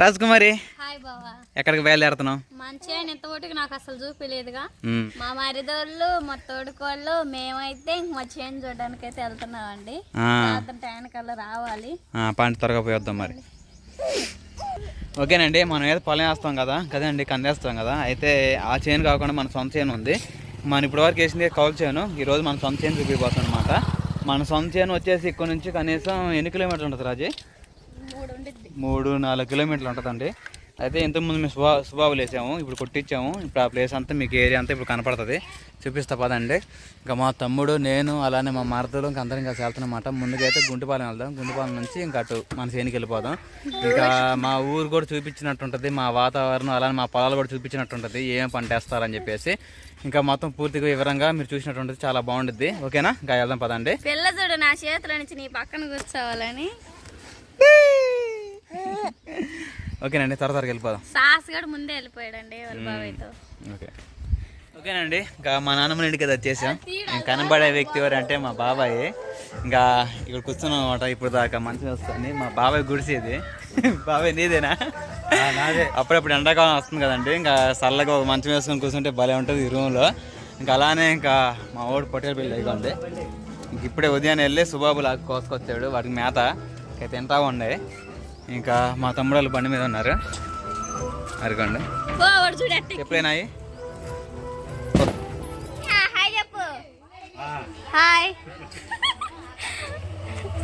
రాజకుమారి ఎక్కడికి బయలుదేరుతున్నావు? మంచిగా ఇంత ఓటుకి నాకు అసలు చూపిలేదుగా. మా మరిదోళ్ళు మా తోడుకోళ్ళు మేమైతే మా చేను చూడడానికి అయితే వెళ్తున్నామండి. ఆ, అతని టైం కల్లా రావాలి. పంట త్వరగా పోయి వద్దాం మరి. ఓకేనండి మనం ఏదో పొలం వేస్తాం కదా కదండి కందేస్తాం కదా. అయితే ఆ చేను కాకుండా మన సొంత చేను ఉంది. మనం ఇప్పటి వరకు వేసింది కౌలు చేను. ఈరోజు మన సొంత చేను చూపిపోతాం అనమాట మన సొంత చేను వచ్చేసి ఇక్కడ నుంచి కనీసం ఎన్ని కిలోమీటర్లు ఉంటుంది రాజీ? మూడు నాలుగు కిలోమీటర్లు ఉంటుందండి. అయితే ఇంతకుముందు మేము సుబా సుబాబులు వేసాము ఇప్పుడు కొట్టించాము ఇప్పుడు ఆ ప్లేస్ అంతా మీకు ఏరియా అంతా ఇప్పుడు కనపడుతుంది. చూపిస్తా పదండి. ఇంకా మా తమ్ముడు నేను అలానే మా మరదలు ఇంకా అందరం కలిసి వెళ్తున్నమాట. ముందుకైతే గుంటుపాలెం వెళ్దాం. గుంటుపాలెం నుంచి ఇంకా అటు మన చేనికి వెళ్ళిపోదాం. ఇంకా మా ఊరు కూడా చూపించినట్టు ఉంటుంది మా వాతావరణం అలానే మా పొలాలు కూడా చూపించినట్టు ఉంటుంది ఏం పంట వేస్తారని చెప్పేసి. ఇంకా మొత్తం పూర్తిగా వివరంగా మీరు చూసినట్టు ఉంటుంది చాలా బాగుంటుంది ఓకేనా? ఇంకా వెళ్దాం పదండి. పిల్ల చూడు నా చేతిలో నుంచి నీ పక్కన కూర్చోవాలని. ఓకేనండి త్వర త్వరగా వెళ్ళిపోదాం. సాస్ కూడా ముందే వెళ్ళిపోయాడండి వాళ్ళ బాబాయ్తో. ఓకే. ఓకేనండి ఇంకా మా నాన్నమ్మ ఇంటికి అది వచ్చేసాం. నేను కనబడే వ్యక్తి ఎవరు అంటే మా బాబాయ్. ఇంకా ఇక్కడ కూర్చున్నాం అనమాట ఇప్పుడు దాకా మంచిగా వస్తుంది. మా బాబాయ్ గుడిసేది బాబాయ్ నీదేనా? నాదే. అప్పుడప్పుడు ఎండాకాలం వస్తుంది కదండి ఇంకా చల్లగా ఒక మంచం వేసుకొని కూర్చుంటే భలే ఉంటుంది ఈ రూమ్లో ఇంకా అలానే ఇంకా మా ఓడి పొట్టేలు పిల్ల ఇదిగోండి ఇంక ఇప్పుడే ఉదయాన్నే వెళ్ళి సుబాబు లాగా కోసుకొచ్చాడు వాటికి మేత. ఇంకా తింటా ఉండే. ఇంకా మా తమ్ముడు వాళ్ళు బండి మీద ఉన్నారు. అరగండి. ఎప్పుడైనాయి హాయ్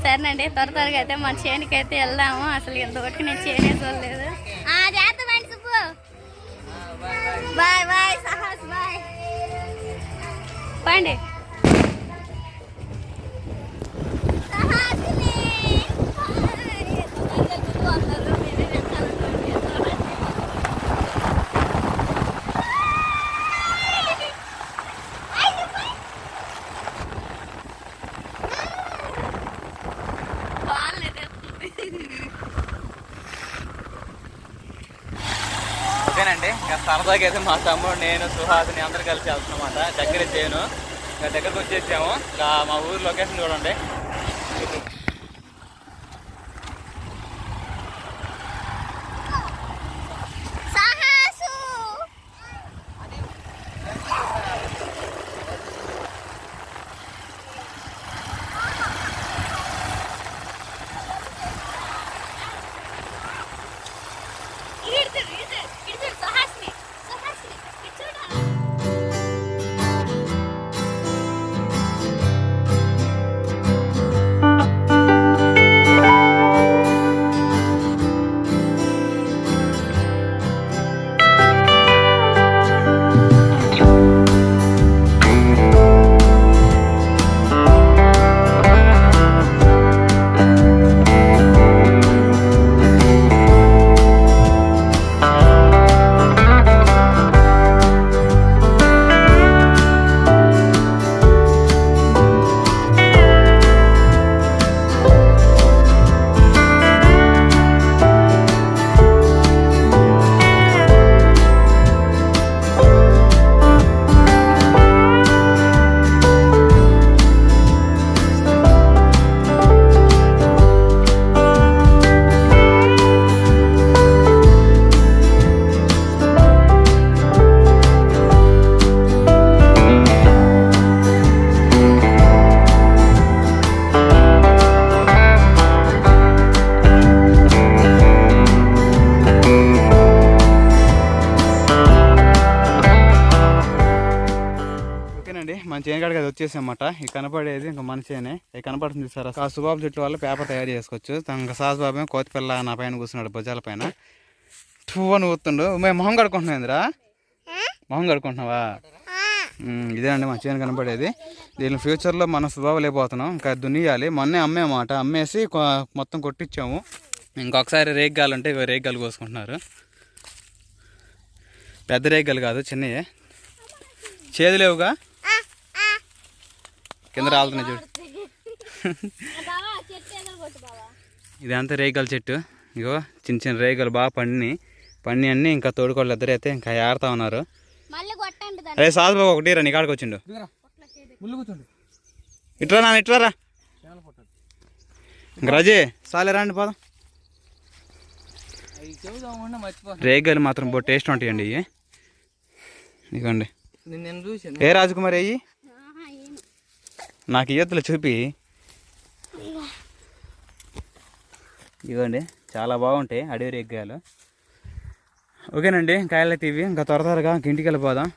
సరేనండి త్వర త్వరగా అయితే మన చేనుకి అయితే వెళ్దాము. అసలు ఎంతవరకు నేను చేనే చూడలేదు. బాయ్ బాయ్ సహాస్ బాయ్. పండి. అండి. ఇంకా సరదాగా అయితే మా తమ్ముడు నేను సుహాసిని అందరు కలిసి వెళ్తున్నమాట దగ్గర చేయను ఇంకా దగ్గరకు వచ్చేసాము. ఇంకా మా ఊరు లొకేషన్ చూడండి. మన చేను కాడికి అది వచ్చేసామన్నమాట ఈ కనపడేది ఇంకా మన చేనే. ఇది కనపడుతుంది సార్ ఆ సుబాబు చెట్టు వల్ల పేపర్ తయారు చేసుకోవచ్చు. ఇంకా సాస్ బాబే కోతిపిల్ల నా పైన కూర్చున్నాడు భుజాల పైన. టూ అని ఊతుండు మేము మొహం కడుకుంటున్నాయిందిరా మొహం కడుకుంటున్నావా ఇదేనండి మా చేను కనపడేది. దీని ఫ్యూచర్లో మనం సుబాబు లేకపోతున్నాం ఇంకా దున్నియాలి. మొన్నే అమ్మేమాట. అమ్మేసి మొత్తం కొట్టించాము. ఇంకొకసారి రేగ్గాలు ఉంటే ఇగో రేగ్గాలు కోసుకుంటున్నారు. పెద్ద రేగ్గాలు కాదు చిన్నయే. చేదు లేవుగా కింద రాలుతున్నాయి చూడు. ఇదంతా రేగల చెట్టు. ఇగో చిన్న చిన్న రేగలు బాగా పండి పండి అన్ని ఇంకా తోడుకోళ్ళు ఇద్దరు అయితే ఇంకా ఏడతా ఉన్నారు. అరే సాధు బాబు ఒకటి రా నీ కాడికి వచ్చిండు. ఇట్రా నాన్న ఇట్రా రా ఇంక రాజే సాలే రండి పోదాం. రేగాయలు మాత్రం బో టేస్ట్ ఉంటాయండి ఇవి ఇదిగోండి ఏ రాజకుమారి అయ్యి. నాకు ఈతలు చూపి. ఇవ్వండి చాలా బాగుంటాయి అడవి రేగ్గాయలు. ఓకేనండి కాయలు అయితే ఇవి. ఇంకా త్వర త్వరగా ఇంటికి వెళ్ళిపోదాం.